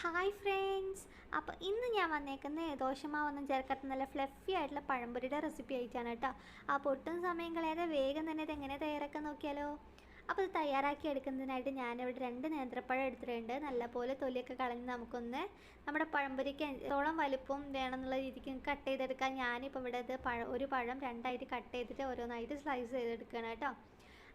Hi friends അപ്പോൾ ഇന്ന് ഞാൻ വന്നേക്കുന്നത് ദോശമാവൊന്നും ചേർക്കാത്ത നല്ല ഫ്ലഫി ആയിട്ടുള്ള പഴംപൊരിയുടെ റെസിപ്പി ആയിട്ടാണ് കേട്ടോ. അപ്പോൾ ഒട്ടും സമയം കളയാതെ വേഗം തന്നെ ഇത് എങ്ങനെ തയ്യാറാക്കാൻ നോക്കിയാലോ? അപ്പോൾ ഇത് തയ്യാറാക്കി എടുക്കുന്നതിനായിട്ട് ഞാനിവിടെ രണ്ട് നേന്ത്രപ്പഴം എടുത്തിട്ടുണ്ട്. നല്ലപോലെ തൊലിയൊക്കെ കളഞ്ഞ് നമുക്കൊന്ന് നമ്മുടെ പഴംപൊരിക്ക് എത്രത്തോളം വലുപ്പം വേണമെന്നുള്ള രീതിക്ക് കട്ട് ചെയ്തെടുക്കാൻ ഞാനിപ്പോൾ ഇവിടെ ഇത് പഴം ഒരു പഴം രണ്ടായിട്ട് കട്ട് ചെയ്തിട്ട് ഓരോന്നായിട്ട് സ്ലൈസ് ചെയ്തെടുക്കുകയാണ് കേട്ടോ.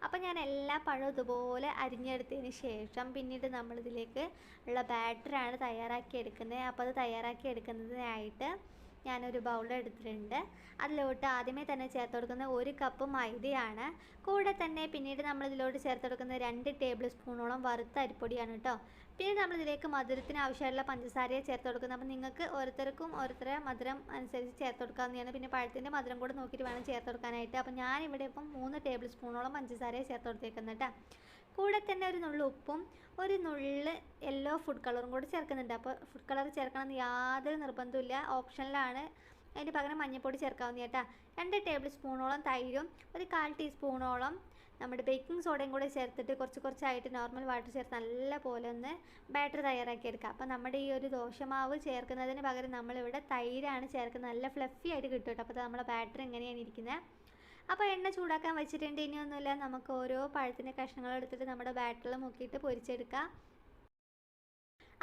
അപ്പോൾ ഞാൻ എല്ലാ പഴവും ഇതുപോലെ അരിഞ്ഞെടുത്തതിന് ശേഷം പിന്നീട് നമ്മളിതിലേക്ക് ഉള്ള ബാറ്ററാണ് തയ്യാറാക്കി എടുക്കുന്നത് അപ്പോൾ അത് തയ്യാറാക്കി എടുക്കുന്നതിനായിട്ട് ഞാനൊരു ബൗൾ എടുത്തിട്ടുണ്ട്. അതിലോട്ട് ആദ്യമേ തന്നെ ചേർത്ത് കൊടുക്കുന്ന ഒരു കപ്പ് മൈദയാണ്. കൂടെ തന്നെ പിന്നീട് നമ്മൾ ഇതിലോട്ട് ചേർത്ത് കൊടുക്കുന്ന രണ്ട് ടേബിൾ സ്പൂണോളം വറുത്ത അരിപ്പൊടിയാണ് കേട്ടോ. പിന്നെ നമ്മളിതിലേക്ക് മധുരത്തിന് ആവശ്യമായിട്ടുള്ള പഞ്ചസാരയെ ചേർത്ത് കൊടുക്കുന്നത്. അപ്പോൾ നിങ്ങൾക്ക് ഓരോരുത്തർക്കും ഓരോരുത്തരെ മധുരം അനുസരിച്ച് ചേർത്ത് കൊടുക്കാവുന്നതാണ്. പിന്നെ പഴത്തിന്റെ മധുരം കൂടെ നോക്കിയിട്ട് വേണം ചേർത്ത് കൊടുക്കാനായിട്ട്. അപ്പോൾ ഞാനിവിടെ ഇപ്പം മൂന്ന് ടേബിൾ സ്പൂണോളം പഞ്ചസാരയെ ചേർത്ത് കൊടുത്തേക്കുന്നത് കേട്ടോ. കൂടെ തന്നെ ഒരു നുള്ളു ഉപ്പും ഒരു നുള്ള് യെല്ലോ ഫുഡ് കളറും കൂടെ ചേർക്കുന്നുണ്ട്. അപ്പോൾ ഫുഡ് കളർ ചേർക്കണമെന്ന് യാതൊരു നിർബന്ധമില്ല ഓപ്ഷനിലാണ് അതിന് പകരം മഞ്ഞൾപ്പൊടി ചേർക്കാവുന്ന കേട്ടാ. രണ്ട് ടേബിൾ സ്പൂണോളം തൈരും ഒരു കാൽ ടീസ്പൂണോളം നമ്മുടെ ബേക്കിംഗ് സോഡയും കൂടെ ചേർത്തിട്ട് കുറച്ച് കുറച്ചായിട്ട് നോർമൽ വാട്ടർ ചേർത്ത് നല്ല പോലെ ഒന്ന് ബാറ്റർ തയ്യാറാക്കി എടുക്കുക അപ്പോൾ നമ്മുടെ ഈ ഒരു ദോശമാവ് ചേർക്കുന്നതിന് പകരം നമ്മളിവിടെ തൈരാണ് ചേർക്കുന്നത്. നല്ല ഫ്ലഫി ആയിട്ട് കിട്ടും കേട്ടോ. അപ്പോൾ നമ്മുടെ ബാറ്റർ എങ്ങനെയാണ് ഇരിക്കുന്നത്. അപ്പോൾ എണ്ണ ചൂടാക്കാൻ വെച്ചിട്ടുണ്ട്. ഇനിയൊന്നുമില്ല. നമുക്ക് ഓരോ പഴത്തിന്റെ കഷ്ണങ്ങൾ എടുത്തിട്ട് നമ്മുടെ ബാറ്ററിൽ മുക്കിയിട്ട് പൊരിച്ചെടുക്കാം.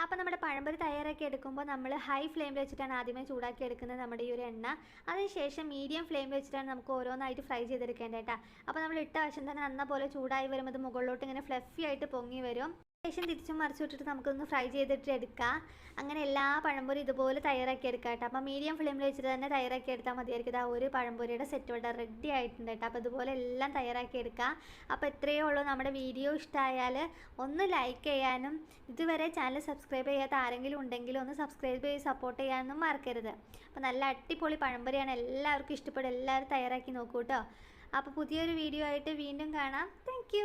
അപ്പോൾ നമ്മുടെ പഴംപൊരി തയ്യാറാക്കി എടുക്കുമ്പോൾ നമ്മൾ ഹൈ ഫ്ലെയിമിൽ വെച്ചിട്ടാണ് ആദ്യമേ ചൂടാക്കി എടുക്കുന്നത് നമ്മുടെ ഈ ഒരു എണ്ണ. അതിനുശേഷം മീഡിയം ഫ്ലെയിമിൽ വെച്ചിട്ടാണ് നമുക്ക് ഓരോന്നായിട്ട് ഫ്രൈ ചെയ്തെടുക്കേണ്ടത് കേട്ടോ. അപ്പോൾ നമ്മൾ ഇട്ട വശം തന്നെ നന്ന പോലെ ചൂടായി വരുമ്പോൾ അത് മുകളിലോട്ട് ഇങ്ങനെ ഫ്ലഫി ആയിട്ട് പൊങ്ങി വരും. ശേഷം തിരിച്ചും മറിച്ചു വിട്ടിട്ട് നമുക്കൊന്ന് ഫ്രൈ ചെയ്തിട്ട് എടുക്കാം. അങ്ങനെ എല്ലാ പഴംപൊരി ഇതുപോലെ തയ്യാറാക്കി എടുക്കാം കേട്ടോ. അപ്പോൾ മീഡിയം ഫ്ലെയിമിൽ വെച്ചിട്ട് തന്നെ തയ്യാറാക്കി എടുത്താൽ മതിയായിരിക്കും. ആ ഒരു പഴംപൊരിയുടെ സെറ്റ് ഇവിടെ റെഡി ആയിട്ടുണ്ട് കേട്ടോ. അപ്പോൾ ഇതുപോലെ എല്ലാം തയ്യാറാക്കി എടുക്കാം. അപ്പോൾ ഇത്രയേ ഉള്ളൂ. നമ്മുടെ വീഡിയോ ഇഷ്ടമായാൽ ഒന്ന് ലൈക്ക് ചെയ്യാനും ഇതുവരെ ചാനൽ സബ്സ്ക്രൈബ് ചെയ്യാത്ത ആരെങ്കിലും ഉണ്ടെങ്കിൽ ഒന്ന് സബ്സ്ക്രൈബ് ചെയ്ത് സപ്പോർട്ട് ചെയ്യാനൊന്നും മറക്കരുത്. അപ്പോൾ നല്ല അടിപൊളി പഴംപൊരിയാണ്. എല്ലാവർക്കും ഇഷ്ടപ്പെടും. എല്ലാവരും തയ്യാറാക്കി നോക്കൂ കേട്ടോ. അപ്പോൾ പുതിയൊരു വീഡിയോ ആയിട്ട് വീണ്ടും കാണാം. താങ്ക്